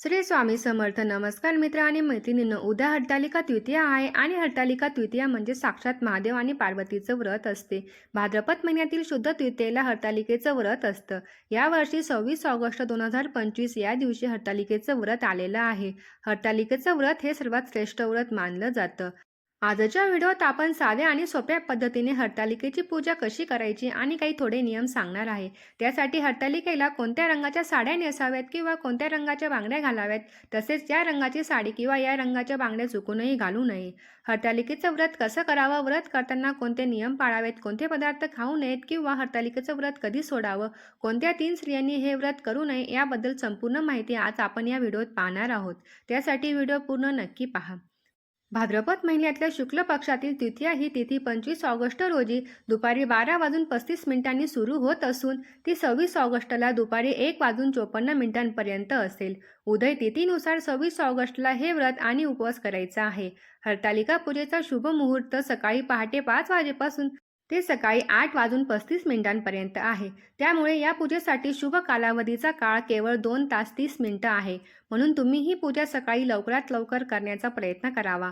श्री स्वामी समर्थ. नमस्कार मित्र आणि मैत्रिणीनं उद्या हरतालिका द्वितीया आहे आणि हरतालिका द्वितीया म्हणजे साक्षात महादेव आणि पार्वतीचं व्रत असते. भाद्रपद महिन्यातील शुद्ध द्वितीयेला हरतालिकेचं व्रत असतं. यावर्षी सव्वीस ऑगस्ट दोन हजार पंचवीस या दिवशी हरतालिकेचं व्रत आलेलं आहे. हरतालिकेचं व्रत हे सर्वात श्रेष्ठ व्रत मानलं जातं. आजच्या व्हिडिओत आपण साध्या आणि सोप्या पद्धतीने हरतालिकेची पूजा कशी करायची आणि काही थोडे नियम सांगणार आहे. त्यासाठी हरतालिकेला कोणत्या रंगाच्या साड्या नेसाव्यात किंवा कोणत्या रंगाच्या बांगड्या घालाव्यात तसेच या रंगाची साडी किंवा या रंगाच्या बांगड्या चुकूनही घालू नये. हरतालिकेचं व्रत कसं करावं? व्रत करताना कोणते नियम पाळावेत? कोणते पदार्थ खाऊ नयेत? किंवा हरतालिकेचं व्रत कधी सोडावं? कोणत्या तीन स्त्रियांनी हे व्रत करू नये? याबद्दल संपूर्ण माहिती आज आपण या व्हिडिओत पाहणार आहोत. त्यासाठी व्हिडिओ पूर्ण नक्की पहा. भाद्रपद महिन्यातल्या शुक्ल पक्षातील तृतीया ही तिथी पंचवीस ऑगस्ट रोजी दुपारी बारा वाजून पस्तीस मिनिटांनी सुरू होत असून ती सव्वीस ऑगस्टला दुपारी एक वाजून चोपन्न मिनिटांपर्यंत असेल. उदय तिथीनुसार सव्वीस ऑगस्टला हे व्रत आणि उपवास करायचा आहे. हरतालिका पूजेचा शुभ मुहूर्त सकाळी पहाटे पाच वाजेपासून ते सकाळी आठ वाजून पस्तीस मिनिटांपर्यंत आहे. त्यामुळे या पूजेसाठी शुभ कालावधीचा काळ केवळ दोन तास तीस मिनिटं आहे. म्हणून तुम्ही ही पूजा सकाळी लवकरात लवकर करण्याचा प्रयत्न करावा.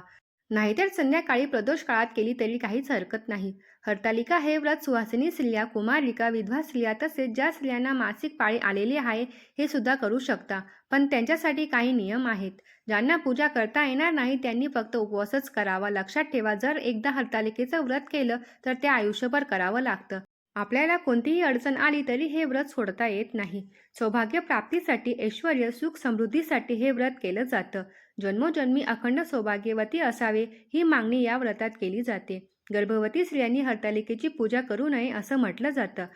नाहीतर संध्याकाळी प्रदोष काळात केली तरी काहीच हरकत नाही. हरतालिका हे व्रत सुहासिनी स्त्रिया कुमारिका विधवा स्त्रिया तसेच ज्या स्त्रियांना मासिक पाळी आलेली आहे हे सुद्धा करू शकता. पण त्यांच्यासाठी काही नियम आहेत. ज्यांना पूजा करता येणार नाही त्यांनी फक्त उपवासच करावा. लक्षात ठेवा जर एकदा हरतालिकेचं व्रत केलं तर ते आयुष्यभर करावं लागतं. आपल्याला कोणतीही अडचण आली तरी हे व्रत सोडता येत नाही. सौभाग्य प्राप्तीसाठी ऐश्वर सुख समृद्धीसाठी हे व्रत केलं जातं. जन्मोजन्मी अखंड सौभाग्यवती असावे ही मागणी या व्रतात केली जाते. गर्भवती स्त्रियांनी हरतालिकेची पूजा करू नये असं म्हटलं जातं.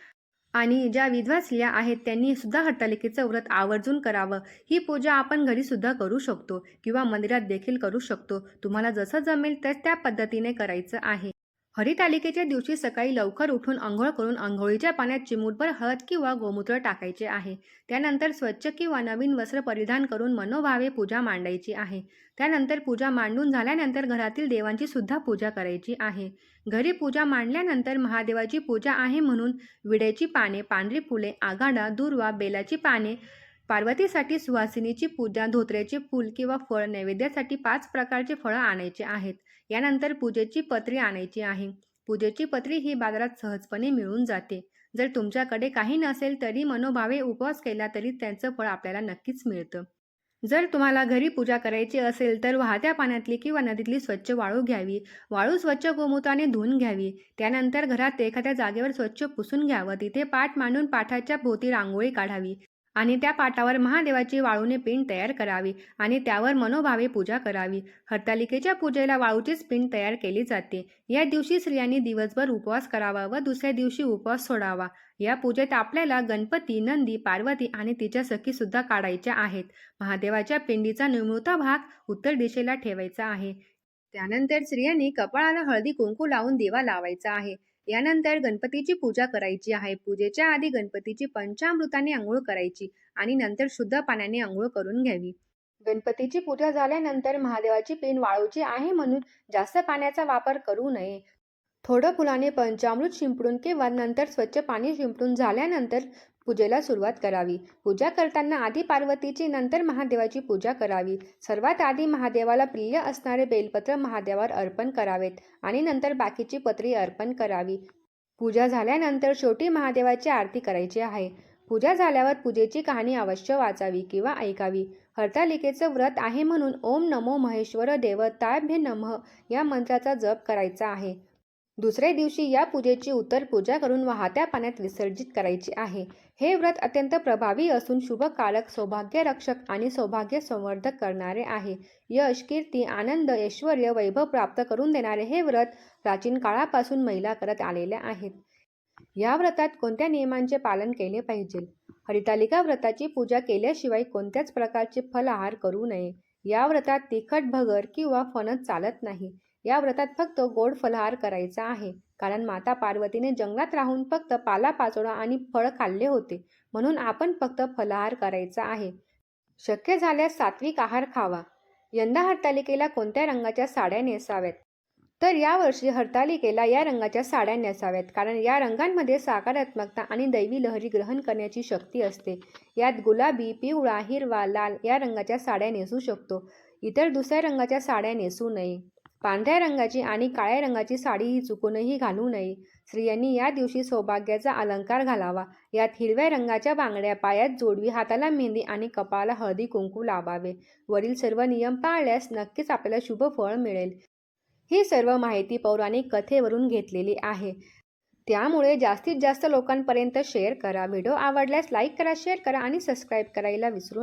आणि ज्या विधवा स्त्रिया आहेत त्यांनी सुद्धा हरतालिकेचं व्रत आवर्जून करावं. ही पूजा आपण घरी सुद्धा करू शकतो किंवा मंदिरात देखील करू शकतो. तुम्हाला जसं जमेल तर त्या पद्धतीने करायचं आहे. हरितालिकेच्या दिवशी सकाळी लवकर उठून आंघोळ करून आंघोळीच्या पाण्यात चिमूटभर हळद किंवा गोमूत्र टाकायचे आहे. त्यानंतर स्वच्छ किंवा नवीन वस्त्र परिधान करून मनोभावे पूजा मांडायची आहे. त्यानंतर पूजा मांडून झाल्यानंतर घरातील देवांची सुद्धा पूजा करायची आहे. घरी पूजा मांडल्यानंतर महादेवाची पूजा आहे म्हणून विड्याची पाने पांढरी फुले आघाडा दुर्वा बेलाची पाने पार्वतीसाठी सुवासिनीची पूजा धोत्र्याचे फूल किंवा फळ नैवेद्यासाठी पाच प्रकारचे फळं आणायचे आहेत. यानंतर पूजेची पत्री आणायची आहे. पूजेची पत्री ही बाजारात सहजपणे मिळून जाते. जर तुमच्याकडे काही नसेल तरी मनोभावे उपवास केला तरी त्यांचं फळ आपल्याला नक्कीच मिळतं. जर तुम्हाला घरी पूजा करायची असेल तर वाहत्या पाण्यातली किंवा नदीतली स्वच्छ वाळू घ्यावी. वाळू स्वच्छ गोमूत्राने धुवून घ्यावी. त्यानंतर घरात एखाद्या जागेवर स्वच्छ पुसून घ्यावं. तिथे पाठ मांडून पाठाच्या भोवती रांगोळी काढावी. आणि त्या पाटावर महादेवाची वाळूने पिंड तयार करावी आणि त्यावर मनोभावे पूजा करावी. हरतालिकेच्या पूजेला वाळूचीच पिंड तयार केली जाते. या दिवशी स्त्रियांनी दिवसभर उपवास करावा व दुसऱ्या दिवशी उपवास सोडावा. या पूजेत आपल्याला गणपती नंदी पार्वती आणि तिच्या सखी सुद्धा काढायच्या आहेत. महादेवाच्या पिंडीचा निमृता भाग उत्तर दिशेला ठेवायचा आहे. त्यानंतर स्त्रियांनी कपाळाला हळदी कुंकू लावून दिवा लावायचा आहे. यानंतर गणपतीची पूजा करायची आहे. पूजेच्या आधी गणपतीची पंचामृताने आंघोळ करायची आणि नंतर शुद्ध पाण्याने आंघोळ करून घ्यावी. गणपतीची पूजा झाल्यानंतर महादेवाची पिन वाळूची आहे म्हणून जास्त पाण्याचा वापर करू नये. थोडं फुलाने पंचामृत शिंपडून किंवा नंतर स्वच्छ पाणी शिंपडून झाल्यानंतर पूजेला सुरुवात करावी. पूजा करताना आधी पार्वतीची नंतर महादेवाची पूजा करावी. सर्वात आधी महादेवाला प्रिय असणारे बेलपत्र महादेवावर अर्पण करावेत आणि नंतर बाकीची पत्री अर्पण करावी. पूजा झाल्यानंतर शेवटी महादेवाची आरती करायची आहे. पूजा झाल्यावर पूजेची कहाणी अवश्य वाचावी किंवा ऐकावी. हरतालिकेचं व्रत आहे म्हणून ओम नमो महेश्वर देवताभ्य नमः या मंत्राचा जप करायचा आहे. दुसऱ्या दिवशी या पूजेची उत्तर पूजा करून वाहत्या पाण्यात विसर्जित करायची आहे. हे व्रत अत्यंत प्रभावी असून शुभकारक सौभाग्य रक्षक आणि सौभाग्य संवर्धक करणारे आहे. यश कीर्ती आनंद ऐश्वर वैभव प्राप्त करून देणारे हे व्रत प्राचीन काळापासून महिला करत आलेल्या आहेत. या व्रतात कोणत्या नियमांचे पालन केले पाहिजे? हरितालिका व्रताची पूजा केल्याशिवाय कोणत्याच प्रकारचे फलाहार करू नये. या व्रतात तिखट भगर किंवा फणस चालत नाही. या व्रतात फक्त गोड फलाहार करायचा आहे. कारण माता पार्वतीने जंगलात राहून फक्त पाला पाचोळा आणि फळ खाल्ले होते. म्हणून आपण फक्त फलाहार करायचा आहे. शक्य झाल्यास सात्विक आहार खावा. यंदा हरतालिकेला कोणत्या रंगाच्या साड्या नेसाव्यात? तर यावर्षी हरतालिकेला या रंगाच्या साड्या नेसाव्यात. कारण या रंगांमध्ये सकारात्मकता आणि दैवी लहरी ग्रहण करण्याची शक्ती असते. यात गुलाबी पिवळा हिरवा लाल या रंगाच्या साड्या नेसू शकतो. इतर दुसऱ्या रंगाच्या साड्या नेसू नये. पांढऱ्या रंगाची आणि काळ्या रंगाची साडीही चुकूनही घालू नये. स्त्रियांनी या दिवशी सौभाग्याचा अलंकार घालावा. यात हिरव्या रंगाच्या बांगड्या पायात जोडवी हाताला मेहंदी आणि कपाळाला हळदी कुंकू लावावे. वरील सर्व नियम पाळल्यास नक्कीच आपल्याला शुभ फळ मिळेल. ही सर्व माहिती पौराणिक कथेवरून घेतलेली आहे. त्यामुळे जास्तीत जास्त लोकांपर्यंत शेअर करा. व्हिडिओ आवडल्यास लाईक करा शेअर करा आणि सबस्क्राईब करायला विसरू